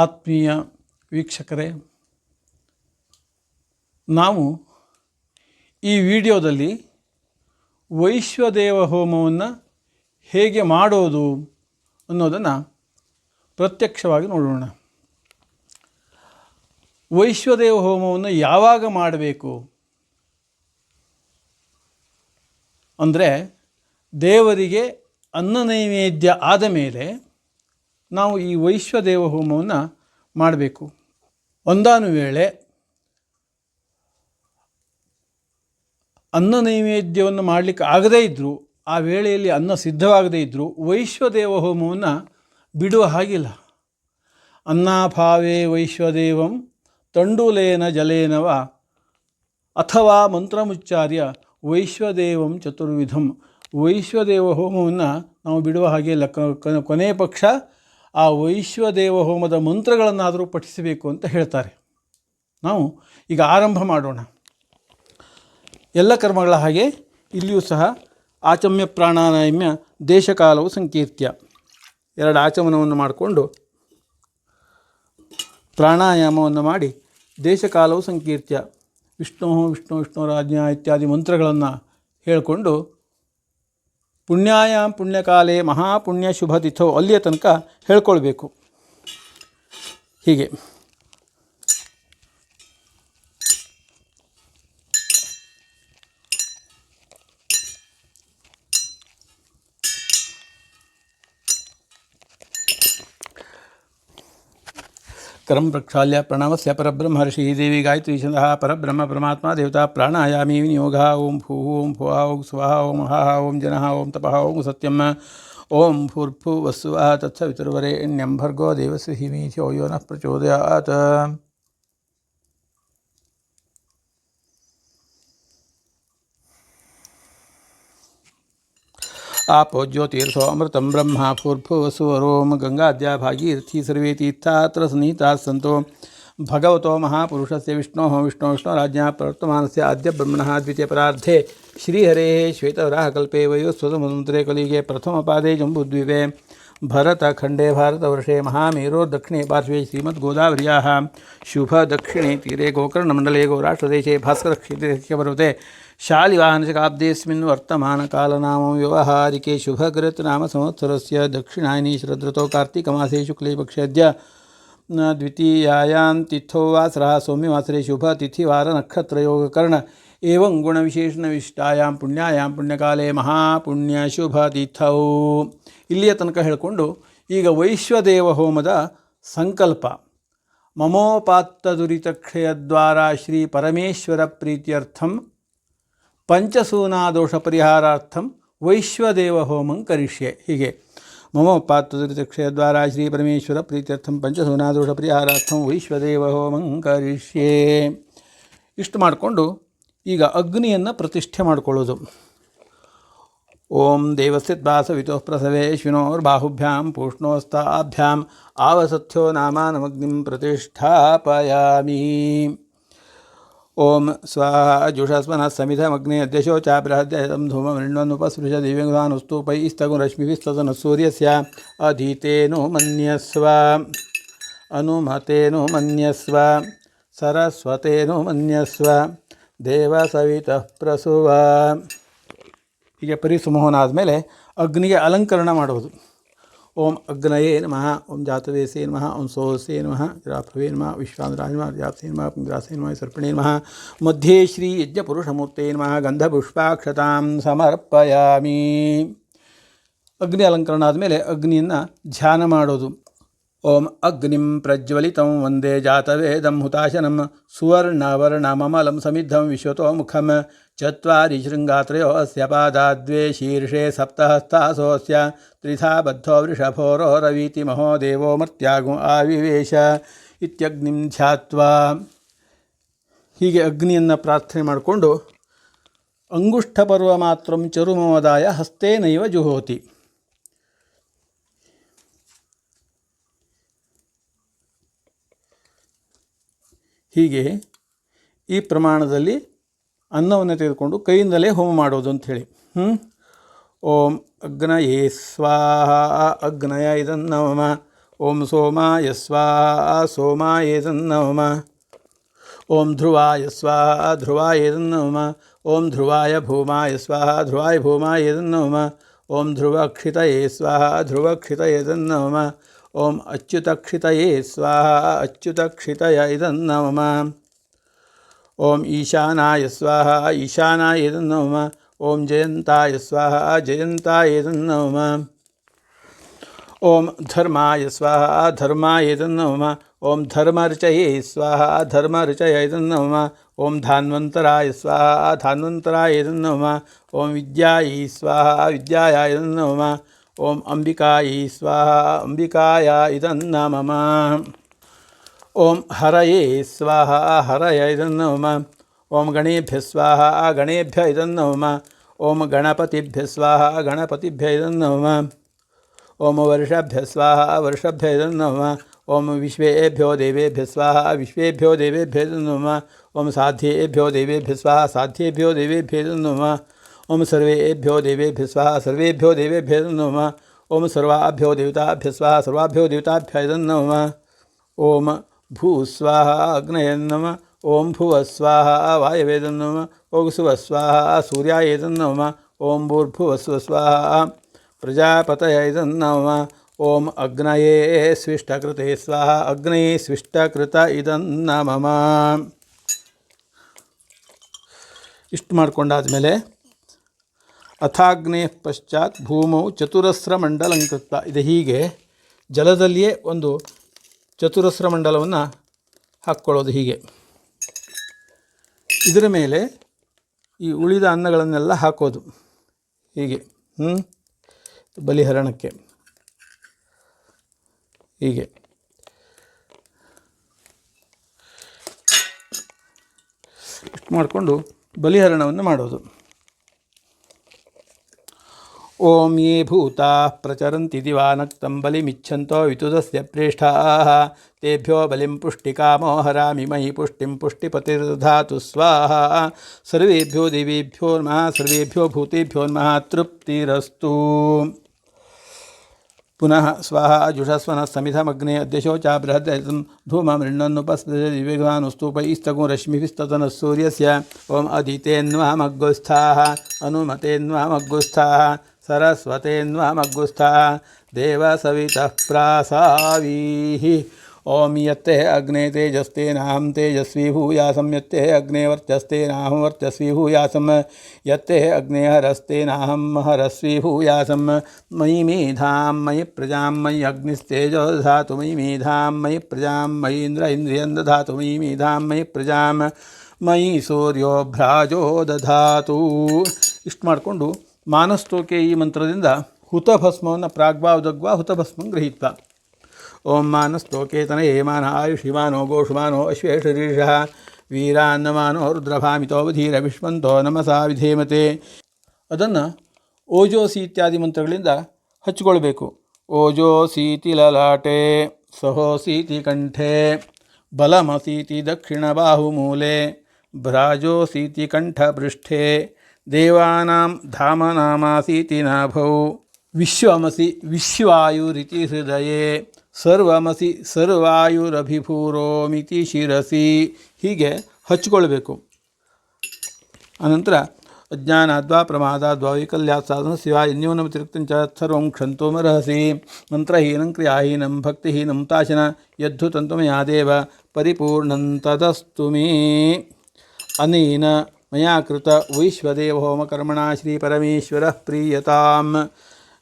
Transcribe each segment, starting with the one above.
ಆತ್ಮೀಯ ವೀಕ್ಷಕರೇ, ನಾವು ಈ ವಿಡಿಯೋದಲ್ಲಿ ವೈಶ್ವದೇವ ಹೋಮವನ್ನು ಹೇಗೆ ಮಾಡೋದು ಅನ್ನೋದನ್ನು ಪ್ರತ್ಯಕ್ಷವಾಗಿ ನೋಡೋಣ. ವೈಶ್ವದೇವ ಹೋಮವನ್ನು ಯಾವಾಗ ಮಾಡಬೇಕು? ಅಂದರೆ ದೇವರಿಗೆ ಅನ್ನ ನೈವೇದ್ಯ ಆದ ಮೇಲೆ ನಾವು ಈ ವೈಶ್ವದೇವ ಹೋಮವನ್ನು ಮಾಡಬೇಕು. ಒಂದಾನು ವೇಳೆ ಅನ್ನ ನೈವೇದ್ಯವನ್ನು ಮಾಡಲಿಕ್ಕೆ ಆಗದೇ ಇದ್ದರೂ ಆ ವೇಳೆಯಲ್ಲಿ ಅನ್ನ ಸಿದ್ಧವಾಗದೇ ಇದ್ದರೂ ವೈಶ್ವದೇವ ಹೋಮವನ್ನು ಬಿಡುವ ಹಾಗಿಲ್ಲ. ಅನ್ನಭಾವೇ ವೈಶ್ವದೇವಂ ತಂಡೂಲೇನ ಜಲೇನವ ಅಥವಾ ಮಂತ್ರಮುಚ್ಚಾರ್ಯ ವೈಶ್ವದೇವಂ ಚತುರ್ವಿಧಂ. ವೈಶ್ವದೇವ ಹೋಮವನ್ನು ನಾವು ಬಿಡುವ ಹಾಗೆ ಲಕ್ಕ ಕೊನೆಯ ಪಕ್ಷ ಆ ವೈಶ್ವದೇವ ಹೋಮದ ಮಂತ್ರಗಳನ್ನಾದರೂ ಪಠಿಸಬೇಕು ಅಂತ ಹೇಳ್ತಾರೆ. ನಾವು ಈಗ ಆರಂಭ ಮಾಡೋಣ. ಎಲ್ಲ ಕರ್ಮಗಳ ಹಾಗೆ ಇಲ್ಲಿಯೂ ಸಹ ಆಚಮ್ಯ ಪ್ರಾಣಾಯಾಮ್ಯ ದೇಶಕಾಲವು ಸಂಕೀರ್ತ್ಯ. ಎರಡು ಆಚಮನವನ್ನು ಮಾಡಿಕೊಂಡು ಪ್ರಾಣಾಯಾಮವನ್ನು ಮಾಡಿ ದೇಶಕಾಲವು ಸಂಕೀರ್ತ್ಯ. ವಿಷ್ಣು ವಿಷ್ಣು ವಿಷ್ಣು ರಾಜ್ಞ ಇತ್ಯಾದಿ ಮಂತ್ರಗಳನ್ನು ಹೇಳಿಕೊಂಡು ಪುಣ್ಯಾಯಾಮ್ ಪುಣ್ಯಕಾಲೇ ಮಹಾಪುಣ್ಯ ಶುಭ ತಿಥೋ ಅಲ್ಲಿಯ ತನಕ ಹೇಳ್ಕೊಳ್ಬೇಕು. ಹೀಗೆ. करम प्रक्षाल्य प्रणवस्य परब्रह्मर्षि देवी गायत्री छंदः परब्रह्म परमात्मा देवता प्राणायामी विनियोग। ओं भू ओं भुआ ओम स्वाहा ओं हा ओं जन ओं तपह ओं सत्यम। ओं भूर्भुवस्व तत्सवितुर्वरेण्यं भर्गो देवस्य हिमीथो यो न प्रचोदयात। आपो ज्योतिर्सो ब्रह्म भूर्भुवसुवरोम गङ्गाद्या भागीरथी सर्वे तीर्थात्र सन्नीताः सन्तो। भगवतो महापुरुषस्य विष्णोः विष्णो विष्णोराज्ञा प्रवर्तमानस्य आद्य ब्रह्मणः द्वितीयपरार्धे श्रीहरे श्वेतवराहकल्पे वयोस्वतमन्त्रे कलिगे प्रथम प्रथमपादे जम्बुद्वीपे। भरतखण्डे भारतवर्षे महामेरोर्दक्षिणे पार्श्वे श्रीमद्गोदावर्याः। शुभदक्षिणे तीरे गोकर्णमण्डले गौराष्ट्रदेशे भास्करक्षेत्रे पर्वते शालिवाहनशकाब्देऽस्मिन् वर्तमानकालनाम व्यवहारिके शुभकृत् नाम संवत्सरस्य दक्षिणायनी शरदृतौ कार्तिकमासे शुक्ले पक्षेऽद्य न द्वितीयायां तिथौ वासरः, सौम्यवासरे शुभतिथिवारनक्षत्रयोगकर्ण एवं ಗುಣವಿಶೇಷಣವಿಷ್ಟಾಯಾಂ ಪುಣ್ಯಾಯಾಂ ಪುಣ್ಯಕಾಲೇ ಮಹಾಪುಣ್ಯಶುಭತಿಥೌ ಇಲ್ಲಿಯ ತನಕ ಹೇಳಿಕೊಂಡು, ಈಗ ವೈಶ್ವದೇವ ಹೋಮದ ಸಂಕಲ್ಪ. ಮಮೋಪಾತ್ತ ದುರಿತಕ್ಷಯದ್ವಾರ ಶ್ರೀ ಪರಮೇಶ್ವರ ಪ್ರೀತ್ಯರ್ಥಂ ಪಂಚಸೂನಾದೋಷ ಪರಿಹಾರಾರ್ಥಂ ವೈಶ್ವದೇವ ಹೋಮಂ ಕರಿಷ್ಯೆ. ಹೀಗೆ ಮಮೋಪಾತ್ತ ದುರಿತಕ್ಷಯ ದ್ವಾರ ಶ್ರೀ ಪರಮೇಶ್ವರ ಪ್ರೀತ್ಯರ್ಥಂ ಪಂಚಸೂನಾದೋಷ ಪರಿಹಾರಾರ್ಥಂ ವೈಶ್ವದೇವ ಹೋಮಂ ಕರಿಷ್ಯೆ. ಇಷ್ಟು ಮಾಡಿಕೊಂಡು ಈಗ ಅಗ್ನಿಯನ್ನು ಪ್ರತಿಷ್ಠೆ ಮಾಡಿಕೊಳ್ಳೋದು ಓಂ ದೇವಸ್ಥಿತ್ವಾಸವಿತೋ ಪ್ರಸವೇಶ್ವಿನೋರ್ಬಾಹುಭ್ಯಾಂ ಪೂಷ್ಣೋಸ್ತಾಭ್ಯಾಂ ಆವಸಥ್ಯೋ ನಾಮಾನಮಗ್ನಿಂ ಪ್ರತಿಷ್ಠಾಪಯಾಮಿ ಓಂ ಸ್ವಾಹ ಜುಷಸ್ಮನಃ ಸಮಿಧಮಗ್ನೆ ಅಧ್ಯಶೋಚ ಬೃಹದ್ಯಂ ಧೂಮಮೃಣ್ವನ್ನುಪಸ್ಪೃಶ ದಿವ್ಯಂಗಾನುಸ್ತೂಪೈಸ್ತಗು ರಶ್ಮಿಭಿಸ್ತದನು ಸೂರ್ಯಸ್ಯ ಅಧೀತೇನು ಮನ್ಯಸ್ವ ಅನುಮತೇನು ಮನ್ಯಸ್ವ ಸರಸ್ವತೇನು ಮನ್ಯಸ್ವ ದೇವಸವಿತಃ ಪ್ರಸುವ ಹೀಗೆ ಪರಿಸಮೋಹನ ಆದಮೇಲೆ ಅಗ್ನಿಗೆ ಅಲಂಕರಣ ಮಾಡುವುದು ಓಂ ಅಗ್ನಯೇ ನಮಃ ಓಂ ಜಾತವೇಸೇ ನಮಃ ಓಂ ಸೋಸೇ ನಮಃ ರಾಭವೇ ನಮಃ ವಿಶ್ವಾಂದ್ರಾಯ ನಮಃ ವ್ಯಾಪ್ಸೇ ನಮಃ ಪುಂಗ್ರಾಸೇ ನಮಃ ಸರ್ಪಣೇ ನಮಃ ಮಧ್ಯೆ ಶ್ರೀ ಯಜ್ಞಪುರುಷಮೂರ್ತೆ ನಮಃ ಗಂಧಪುಷ್ಪಾಕ್ಷತಾಂ ಸಮರ್ಪಯಾಮಿ ಅಗ್ನಿ ಅಲಂಕರಣ ಆದಮೇಲೆ ಅಗ್ನಿಯನ್ನು ಧ್ಯಾನ ಮಾಡೋದು ಓಂ ಅಗ್ನಿಂ ಪ್ರಜ್ವಲಿತಂ ವಂದೇ ಜಾತವೇದಂ ಹುತಾಶನಂ ಸುವರ್ಣವರ್ಣಮಮಲಂ ಸಮಿದ್ಧಂ ವಿಶ್ವತೋ ಮುಖಂ ಚತ್ವಾರಿ ಶೃಂಗಾತ್ರಯೋಸ್ಯ ಪಾದಾದ್ವೇ ಶೀರ್ಷೆ ಸಪ್ತಹಸ್ತಾಸೋಸ್ಯ ತ್ರಿಧಾ ಬದ್ಧೋ ವೃಷಭೋರೋ ರವೀತಿ ಮಹೋ ದೇವೋ ಮರ್ತ್ಯಾಗು ಆವಿವೇಶ ಇತ್ಯಗ್ನಿಂ ಧ್ಯಾತ್ವಾ. ಹೀಗೆ ಅಗ್ನಿಯನ್ನು ಪ್ರಾರ್ಥನೆ ಮಾಡಿಕೊಂಡು ಅಂಗುಷ್ಠಪರ್ವ ಮಾತ್ರಂ ಚರುಮೋದಾಯ ಹಸ್ತೇನೈವ ಜುಹೋತಿ. ಹೀಗೆ ಈ ಪ್ರಮಾಣದಲ್ಲಿ ಅನ್ನವನ್ನು ತೆಗೆದುಕೊಂಡು ಕೈಯಿಂದಲೇ ಹೋಮ ಮಾಡೋದು ಅಂಥೇಳಿ ಹ್ಞೂ ಓಂ ಅಗ್ನಯೇ ಸ್ವಾಹ, ಅಗ್ನಯ ಇದನ್ನವಮ ಓಂ ಸೋಮಾಯ ಸ್ವಾಹ, ಸೋಮಾಯ ಏದನ್ನವಮ ಓಂ ಧ್ರುವಾಯ ಸ್ವಾಹ, ಧ್ರುವಾಯ ಏದನ್ನವಮ ಓಂ ಧ್ರುವಾಯ ಭೂಮಾಯ ಸ್ವಾಹ, ಧ್ರುವಾಯ ಭೂಮಾಯ ಏದನ್ನವಮ ಓಂ ಧ್ರುವಕ್ಷಿತಯೇ ಸ್ವಾಹ ఓం అచ్యుతక్షితయే స్వాహ అచ్యుతక్షితయ ఇదం నమ. ఓం ఈశానాయ స్వాహ ఈశానాయ ఇదం నమ. ఓం జయంతాయ స్వాహ జయంతాయ ఇదం నమ. ఓం ధర్మాయ స్వాహ ధర్మాయ ఇదం నమ. ఓం ధర్మర్చయే స్వాహ ధర్మర్చయ ఇదం నమ. ఓం ధాన్వంతరాయ స్వాహ ధాన్వంతరాయ ఇదం నమ. ఓం విద్యాయ స్వాహ విద్యాయ ఇదం నమ. ओम अम्बिकायै स्वाहा अम्बिकाया इदन्न मम ॐ हरये स्वाहा, हरय इदन्न मम ॐ गणेभ्य स्वाहा, गणेभ्य इदन्न मम ॐ गणपतिभ्य स्वाहा, गणपतिभ्य इदन्न मम ॐ वर्षभ्य स्वाहा, वर्षभ्य इदन्न मम ओम विश्वेभ्यो देवेभ्य स्वाहा, विश्वेभ्यो देवेभ्य नम। ओम साध्येभ्यो देवेभ्य स्वाहा, साध्येभ्यो देवेभ्य नम। ಸ್ವಾಹ ಸಾಧ್ಯೇಭ್ಯೋ ದೇವೇಭ್ಯ ನಮ ಓಂ ಸರ್ವೇಭ್ಯೋ ದೇವೇಭ್ಯ ಸ್ವಾಹ ಸರ್ವೇಭ್ಯೋ ದೇವೇಭ್ಯ ನಮ ಓಂ ಸರ್ವಾಭ್ಯೋ ದೇವತಾಭ್ಯ ಸ್ವಾಹ ಸರ್ವಾಭ್ಯೋ ದೇವತಾಭ್ಯ ನಮ ಓಂ ಭೂ ಸ್ವಾಹ ಅಗ್ನಯನ್ನಮ ಓಂ ಭುವ ಸ್ವಾಹ ವಾಯವೇದನ್ನಮ ಓಂ ಸುವ ಸ್ವಾಹ ಸೂರ್ಯಾಯೇದನ್ನಮ ಓಂ ಭೂರ್ಭುವಸ್ವ ಸ್ವಾಹ ಪ್ರಜಾಪತಯ ಇದನ್ನಮ ಓಂ ಅಗ್ನಯೇ ಸ್ವಿಷ್ಟಕೃತೆ ಸ್ವಾಹ ಅಗ್ನಯೇ ಸ್ವಿಷ್ಟಕೃತ ಇದನ್ನಮಮ ಇಷ್ಟು ಮಾಡ್ಕೊಂಡಾದಮೇಲೆ ಅಥಾಗ್ನೇಯ ಪಶ್ಚಾತ್ ಭೂಮೌ ಚತುರಸ್ರ ಮಂಡಲಂಕೃತ. ಇದು ಹೀಗೆ ಜಲದಲ್ಲಿಯೇ ಒಂದು ಚತುರಸ್ರ ಮಂಡಲವನ್ನು ಹಾಕ್ಕೊಳ್ಳೋದು ಹೀಗೆ. ಇದರ ಮೇಲೆ ಈ ಉಳಿದ ಅನ್ನಗಳನ್ನೆಲ್ಲ ಹಾಕೋದು. ಹೀಗೆ ಹ್ಞೂ ಬಲಿಹರಣಕ್ಕೆ. ಹೀಗೆ. ಇಷ್ಟು ಮಾಡಿಕೊಂಡು ಬಲಿಹರಣವನ್ನು ಮಾಡೋದು. ओम ये भूता प्रचरन्ति दिवानक्तं बलिमिच्छन्तो वितुदस्य प्रेषा तेभ्यो बलिं पुष्टिकामो हरा मयि पुष्टि पुष्टिपतिधा स्वाहा। सर्वेभ्यो दिवेभ्यो नमः सर्वेभ्यो भूतेभ्यो नमः तृप्तिरस्तु। पुनः स्वाहा जुषस्वन समिधमग्ने अद्यशो चा बृहदयतन धूममृण्णन्नुपस्पृशदिवेगानुस्तूपैस्तगो रश्मिभिस्ततनः सूर्यस्य। ओम अधीतेन्वामग्गुस्थाः अनुमतेन्वामग्गुस्थाः सरस्वतेन्वामग्गुस्थाः देवसवितः प्रासावीः ॐ यत्ते अग्ने तेजस्तेनाहं तेजस्वी भूयासं यत्ते अग्ने वर्चस्तेनाहं वर्चस्वी भूयासं यत्ते अग्ने हरस्तेनाहं हरस्वी भूयासं मयि मेधां मयि प्रजां मयि अग्निस्तेजो दधातु मयि मेधां मयि प्रजां मयि इन्द्र इन्द्रियं दधातु मयि मेधां मयि प्रजां ಮಯಿ ಸೂರ್ಯೋ ಭ್ರಾಜೋ ದಧಾತು ಇಷ್ಟು ಮಾಡಿಕೊಂಡು ಮಾನಸ್ತೋಕೆ ಈ ಮಂತ್ರದಿಂದ ಹುತಭಸ್ಮವನ್ನು ಪ್ರಾಗ್ಭಾವದಗ್ವಾ ಹುತಭಸ್ಮಂ ಗೃಹೀತ್ವ. ಓಂ ಮಾನಸ್ತೋಕೇತನ ಹೇಮಾನ ಆಯುಷಿಮಾನೋ ಗೋಷುಮಾನೋ ಅಶ್ವೇಷರೀಷಃ ವೀರಾನ್ನಮಾನೋ ರುದ್ರಭಾಮಿತೋವಧೀರ ವಿಶ್ವಂತೋ ನಮಸಾ ವಿಧೇಮತೆ. ಅದನ್ನು ಓಜೋಸಿ ಇತ್ಯಾದಿ ಮಂತ್ರಗಳಿಂದ ಹಚ್ಚಿಕೊಳ್ಬೇಕು ಓಜೋಸೀತಿ ಲಲಾಟೆ ಸಹೋಸೀತಿ ಕಂಠೆ ಬಲಮಸೀತಿ ದಕ್ಷಿಣ ಬಾಹುಮೂಲೆ ಭ್ರಾಜೋಸೀತಿ ಕಂಠಪೃಷ್ಠೆ ದೇವಾನಾಂ ಧಾಮನಾಮಾಸೀತಿ ನಾಭೌ. ವಿಶ್ವಮಸಿ ವಿಶ್ವಾಯುರಿತಿ ಹೃದಯೇ. ಸರ್ವಮಸಿ ಸರ್ವಾಯುರಭಿಭೂರೋಮಿತಿ ಶಿರಸಿ. ಹೀಗೆ ಹಚ್ಕೊಳ್ಬೇಕು. ಅನಂತರ ಅಜ್ಞಾನಾದ್ವಾ ಪ್ರಮಾದ ವೈಕಲ್ಯಾತ್ ಸಾಧನ ಶಿವಾಯ ನ್ಯೂನಮತಿರಿಕ್ತಂಚ ಸರ್ವಂ ಕ್ಷಂತೋಮರ್ಹಸಿ ಮಂತ್ರಹೀನಂ ಕ್ರಿಯಾಹೀನಂ ಭಕ್ತಿಹೀನಂ ತಾಶನ ಯದ್ದು ತಂತುಮಯಾದೇವ, ಪರಿಪೂರ್ಣಂ ತದಸ್ತು ಮೇ. ಅನೇನ मैं कृत वैश्वदेवहोमकर्मणा श्रीपरमेश्वरः प्रीयताम्।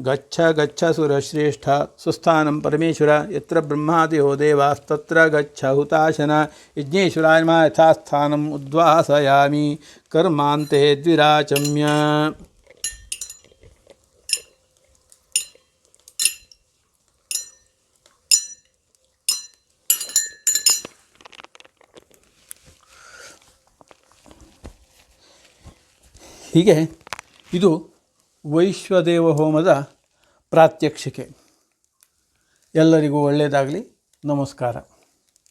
गच्छ गच्छ सुरश्रेष्ठ, सुस्थान परमेश्वर, यत्र ब्रह्मादिहो देवास्तत्र गच्छ हुताशन। यज्ञेश्वरायमा यथास्थानम् उद्वासयामि। कर्मान्ते द्विराचम्य। ಹೀಗೆ ಇದು ವೈಶ್ವದೇವ ಹೋಮದ ಪ್ರಾತ್ಯಕ್ಷಿಕೆ. ಎಲ್ಲರಿಗೂ ಒಳ್ಳೆಯದಾಗಲಿ. ನಮಸ್ಕಾರ.